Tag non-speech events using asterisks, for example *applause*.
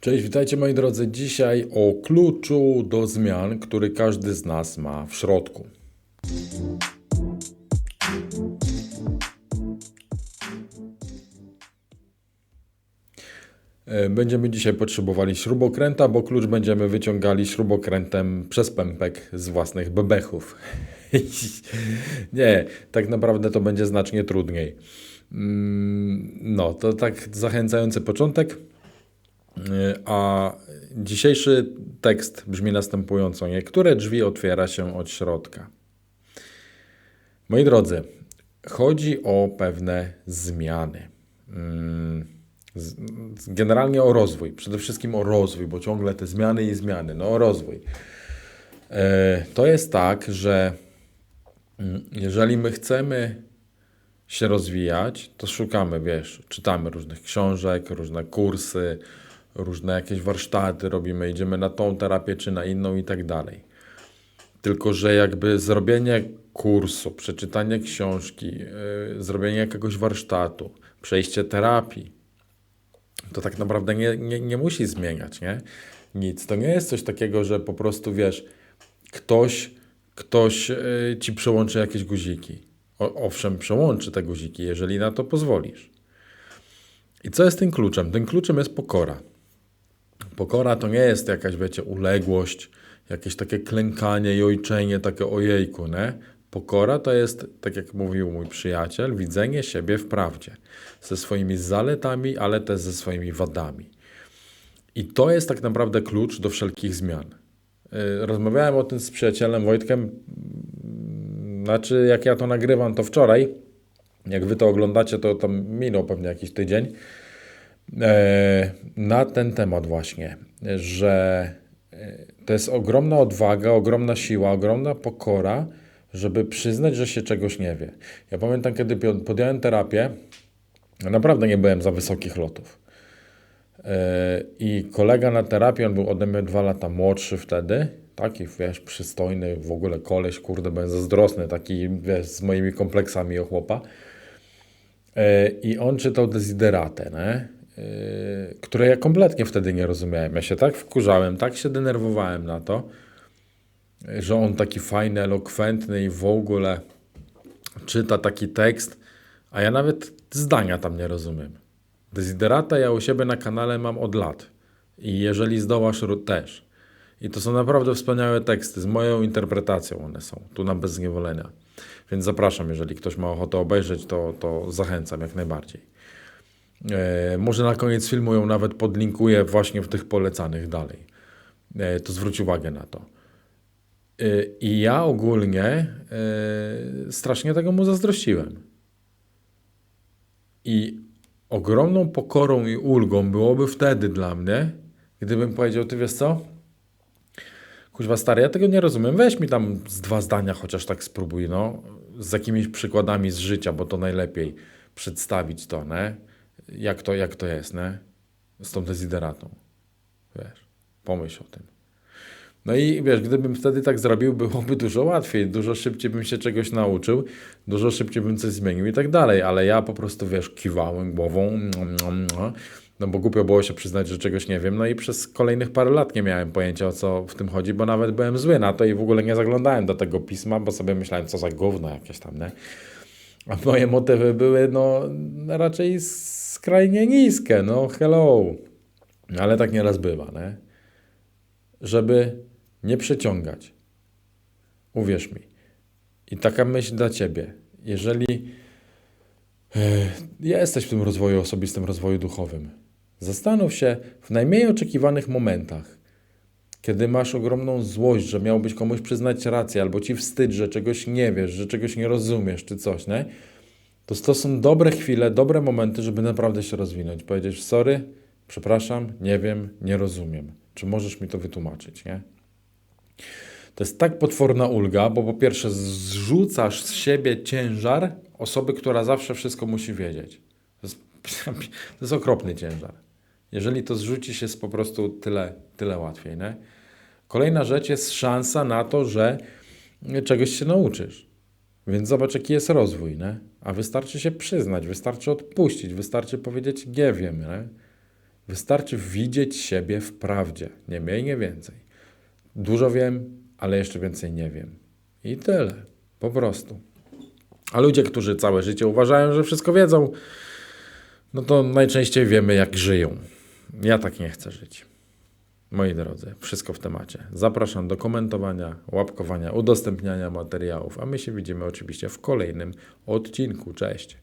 Cześć, witajcie moi drodzy. Dzisiaj o kluczu do zmian, który każdy z nas ma w środku. E, Będziemy dzisiaj potrzebowali śrubokręta, bo klucz będziemy wyciągali śrubokrętem przez pępek z własnych bebechów. *laughs* Nie, tak naprawdę to będzie znacznie trudniej. Mm, No, to tak zachęcający początek. A dzisiejszy tekst brzmi następująco: Niektóre drzwi otwiera się od środka. Moi drodzy, chodzi o pewne zmiany. Mm, Generalnie o rozwój, przede wszystkim o rozwój, bo ciągle te zmiany i zmiany, no o rozwój. E, To jest tak, że mm, jeżeli my chcemy się rozwijać, to szukamy, wiesz, czytamy różnych książek, różne kursy, różne jakieś warsztaty robimy, idziemy na tą terapię czy na inną i tak dalej. Tylko, że jakby zrobienie kursu, przeczytanie książki, yy, zrobienie jakiegoś warsztatu, przejście terapii, to tak naprawdę nie, nie, nie musi zmieniać, nie? Nic. To nie jest coś takiego, że po prostu, wiesz, ktoś, ktoś yy, ci przełączy jakieś guziki. O, owszem, przełączy te guziki, jeżeli na to pozwolisz. I co jest tym kluczem? Tym kluczem jest pokora. Pokora to nie jest jakaś, wiecie, uległość, jakieś takie klękanie i ojczenie, takie ojejku, nie? Pokora to jest, tak jak mówił mój przyjaciel, widzenie siebie w prawdzie. Ze swoimi zaletami, ale też ze swoimi wadami. I to jest tak naprawdę klucz do wszelkich zmian. Yy, Rozmawiałem o tym z przyjacielem Wojtkiem, znaczy jak ja to nagrywam, to wczoraj. Jak wy to oglądacie, to tam minął pewnie jakiś tydzień. E, na ten temat właśnie, że e, to jest ogromna odwaga, ogromna siła, ogromna pokora, żeby przyznać, że się czegoś nie wie. Ja pamiętam, kiedy podjąłem terapię, naprawdę nie byłem za wysokich lotów. E, I kolega na terapii, on był ode mnie dwa lata młodszy wtedy, taki, wiesz, przystojny, w ogóle koleś, kurde, byłem zazdrosny, taki, wiesz, z moimi kompleksami o chłopa. I on czytał Desideratę, nie? E, które ja kompletnie wtedy nie rozumiałem. Ja się tak wkurzałem, tak się denerwowałem na to, że on taki fajny, elokwentny i w ogóle czyta taki tekst, a ja nawet zdania tam nie rozumiem. Desiderata ja u siebie na kanale mam od lat. I jeżeli zdołasz, też. I to są naprawdę wspaniałe teksty. Z moją interpretacją one są. Tu na bez zniewolenia. Więc zapraszam, jeżeli ktoś ma ochotę obejrzeć, to, to zachęcam jak najbardziej. E, może na koniec filmu ją nawet podlinkuję właśnie w tych polecanych dalej. E, to zwróć uwagę na to. E, I ja ogólnie strasznie tego mu zazdrościłem. I ogromną pokorą i ulgą byłoby wtedy dla mnie, gdybym powiedział, ty wiesz co? Kuźwa stary, ja tego nie rozumiem. Weź mi tam z dwa zdania chociaż tak spróbuj, no. Z jakimiś przykładami z życia, bo to najlepiej przedstawić to, ne? Jak to, jak to jest, ne? Z tą dezideratą. Wiesz, pomyśl o tym. No i wiesz, gdybym wtedy tak zrobił, byłoby dużo łatwiej, dużo szybciej bym się czegoś nauczył, dużo szybciej bym coś zmienił i tak dalej, ale ja po prostu, wiesz, kiwałem głową, no bo głupio było się przyznać, że czegoś nie wiem, no i przez kolejnych parę lat nie miałem pojęcia o co w tym chodzi, bo nawet byłem zły na to i w ogóle nie zaglądałem do tego pisma, bo sobie myślałem, co za gówno jakieś tam, nie? A moje motywy były, no, raczej skrajnie niskie, no, hello. Ale tak nieraz bywa, nie? żeby nie przeciągać. Uwierz mi. I taka myśl dla ciebie. Jeżeli e, jesteś w tym rozwoju osobistym, rozwoju duchowym, zastanów się w najmniej oczekiwanych momentach, kiedy masz ogromną złość, że miałbyś komuś przyznać rację, albo ci wstyd, że czegoś nie wiesz, że czegoś nie rozumiesz, czy coś, nie? To, to są dobre chwile, dobre momenty, żeby naprawdę się rozwinąć. Powiedzieć, sorry, przepraszam, nie wiem, nie rozumiem. Czy możesz mi to wytłumaczyć, nie? To jest tak potworna ulga, bo po pierwsze zrzucasz z siebie ciężar osoby, która zawsze wszystko musi wiedzieć. To jest, *laughs* to jest okropny ciężar. Jeżeli to zrzucisz, jest po prostu tyle, tyle łatwiej. Nie? Kolejna rzecz jest szansa na to, że czegoś się nauczysz. Więc zobacz, jaki jest rozwój. Nie? A wystarczy się przyznać, wystarczy odpuścić, wystarczy powiedzieć, nie wiem. Nie? Wystarczy widzieć siebie w prawdzie, nie mniej, nie więcej. Dużo wiem, ale jeszcze więcej nie wiem. I tyle. Po prostu. A ludzie, którzy całe życie uważają, że wszystko wiedzą, no to najczęściej wiemy, jak żyją. Ja tak nie chcę żyć. Moi drodzy, wszystko w temacie. Zapraszam do komentowania, łapkowania, udostępniania materiałów, a my się widzimy oczywiście w kolejnym odcinku. Cześć.